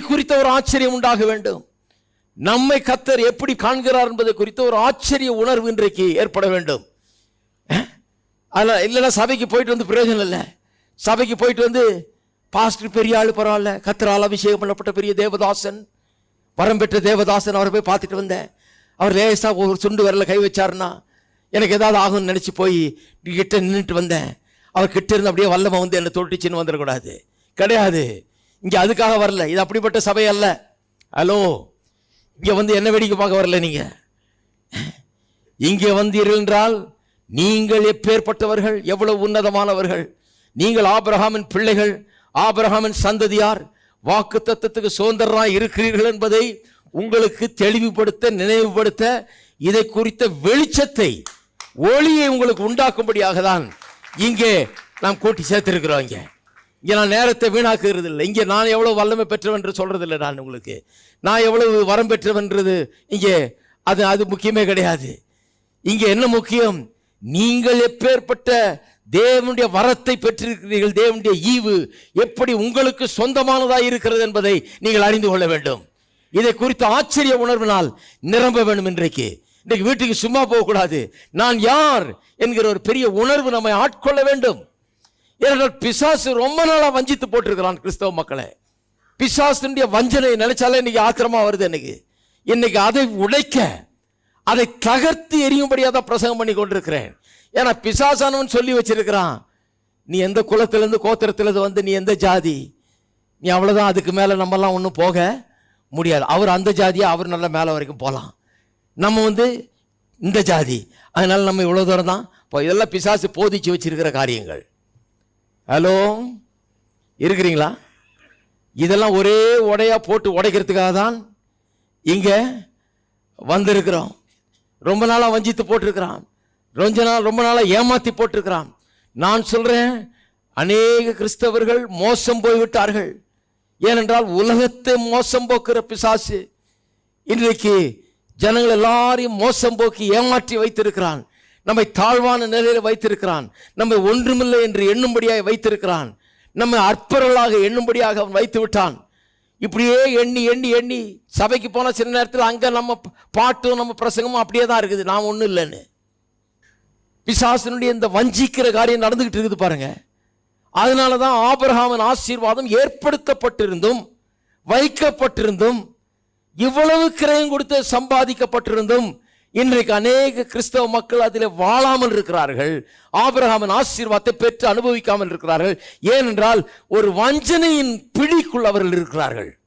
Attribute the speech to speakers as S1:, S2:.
S1: குறித்த ஒரு ஆச்சரியம் உண்டாக வேண்டும். நம்மை கத்தர் எப்படி காண்கிறார் என்பதை குறித்த ஒரு ஆச்சரிய உணர்வு இன்றைக்கு ஏற்பட வேண்டும். அதில் இல்லைன்னா சபைக்கு போயிட்டு வந்து பிரயோஜனம் இல்லை. சபைக்கு போயிட்டு வந்து பாஸ்டர் பெரிய ஆள் பரவாயில்ல. கத்தரால் அபிஷேகம் பண்ணப்பட்ட பெரிய தேவதாசன் வரம் பெற்ற தேவதாசன் அவரை போய் பார்த்துட்டு வந்தேன். அவர் லேசாக ஒரு சுண்டு வரல கை வச்சாருன்னா எனக்கு ஏதாவது ஆகும்னு நினச்சி போய் கிட்ட நின்றுட்டு வந்தேன். அவர் கிட்ட இருந்து அப்படியே வல்லமாக வந்து என்னை தொட்டுச்சின்னு வந்துடக்கூடாது. கிடையாது. இங்கே அதுக்காக வரல. இது அப்படிப்பட்ட சபை அல்ல. ஹலோ இங்கே வந்து என்ன வேடிக்கை பார்க்க வரல நீங்கள் இங்கே வந்தீர்கள் என்றால் நீங்கள் எப்பேற்பட்டவர்கள்? எவ்வளவு உன்னதமானவர்கள்? நீங்கள் ஆபிரகாமின் பிள்ளைகள் ஆபிரகாமின் சந்ததியார் வாக்கு தத்தத்துக்கு சுதந்திரராய் இருக்கிறீர்கள் என்பதை உங்களுக்கு தெளிவுபடுத்த நினைவுபடுத்த இதை குறித்த வெளிச்சத்தை ஒளியை உங்களுக்கு உண்டாக்கும்படியாக தான் இங்கே நாம் கூட்டி சேர்த்திருக்கிறோம் இங்கே. இங்கே நான் நேரத்தை வீணாக்குறது இல்லை இங்கே நான் எவ்வளோ வல்லமை பெற்றவன் என்று இல்லை நான் உங்களுக்கு. நான் எவ்வளவு வரம் பெற்றவன்றது இங்கே அது அது முக்கியமே கிடையாது. இங்கே என்ன முக்கியம்? நீங்கள் எப்பேற்பட்ட தேவனுடைய வரத்தை பெற்றிருக்கிறீர்கள் தேவனுடைய ஈவு எப்படி உங்களுக்கு சொந்தமானதாக இருக்கிறது என்பதை நீங்கள் அறிந்து கொள்ள வேண்டும். இதை குறித்த ஆச்சரிய உணர்வினால் நிரம்ப வேண்டும் இன்றைக்கு. இன்றைக்கு வீட்டுக்கு சும்மா போகக்கூடாது. நான் யார் என்கிற ஒரு பெரிய உணர்வு நம்மை ஆட்கொள்ள வேண்டும். ஏனென்றால் பிசாசு ரொம்ப நாளாக வஞ்சித்து போட்டிருக்கிறான் கிறிஸ்தவ மக்களை. பிசாசுடைய வஞ்சனை நினைச்சாலே இன்னைக்கு ஆத்திரமா வருது எனக்கு. இன்னைக்கு அதை உடைக்க அதை தகர்த்து எரியும்படியாக தான் பிரசங்கம் பண்ணி கொண்டிருக்கிறேன். ஏன்னா பிசாசானவன் சொல்லி வச்சிருக்கிறான் நீ எந்த குலத்திலேருந்து கோத்திரத்திலேருந்து வந்து நீ எந்த ஜாதி? நீ அவ்வளோதான் அதுக்கு மேலே நம்மலாம் ஒன்றும் போக முடியாது. அவர் அந்த ஜாதியாக அவர் நல்ல மேலே வரைக்கும் போகலாம் நம்ம வந்து இந்த ஜாதி. அதனால நம்ம இவ்வளோ தூரம் தான் இப்போ இதெல்லாம் பிசாசு போதிச்சு வச்சிருக்கிற காரியங்கள். ஹலோ இருக்கிறீங்களா? இதெல்லாம் ஒரே உடையா போட்டு உடைக்கிறதுக்காக தான் இங்கே வந்திருக்கிறோம். ரொம்ப நாளாக வஞ்சித்து போட்டிருக்கிறான். ரொம்ப நாள் ரொம்ப நாளாக ஏமாற்றி போட்டிருக்கிறான். நான் சொல்கிறேன் அநேக கிறிஸ்தவர்கள் மோசம் போய்விட்டார்கள். ஏனென்றால் உலகத்தை மோசம் போக்குற பிசாசு. இன்றைக்கு ஜனங்கள் எல்லாரையும் மோசம் போக்கி ஏமாற்றி வைத்திருக்கிறான். நம்மை தாழ்வான நிலையில் வைத்திருக்கிறான். நம்மை ஒன்றுமில்லை என்று எண்ணும்படியாக வைத்திருக்கிறான். நம்மை அற்பர்களாக எண்ணும்படியாக அவன் வைத்து விட்டான் இப்படியே எண்ணி எண்ணி எண்ணி சபைக்கு போன சில நேரத்தில் அங்கே நம்ம பாட்டும் நம்ம பிரசங்கமும் அப்படியே தான் இருக்குது. நான் ஒன்றும் இல்லைன்னு. பிசாசனுடைய இந்த வஞ்சிக்கிற காரியம் நடந்துக்கிட்டு இருக்குது பாருங்க. அதனால தான் ஆபிரகாமின் ஆசீர்வாதம் ஏற்படுத்தப்பட்டிருந்தும் வைக்கப்பட்டிருந்தும் இவ்வளவு கிரயம் கொடுத்து சம்பாதிக்கப்பட்டிருந்தும் இன்றைக்கு அநேக கிறிஸ்தவ மக்கள் அதில் வாழாமல் இருக்கிறார்கள். ஆபிரகாமின் ஆசீர்வாதத்தை பெற்று அனுபவிக்காமல் இருக்கிறார்கள். ஏனென்றால் ஒரு வஞ்சனையின் பிடிக்குள் அவர்கள் இருக்கிறார்கள்.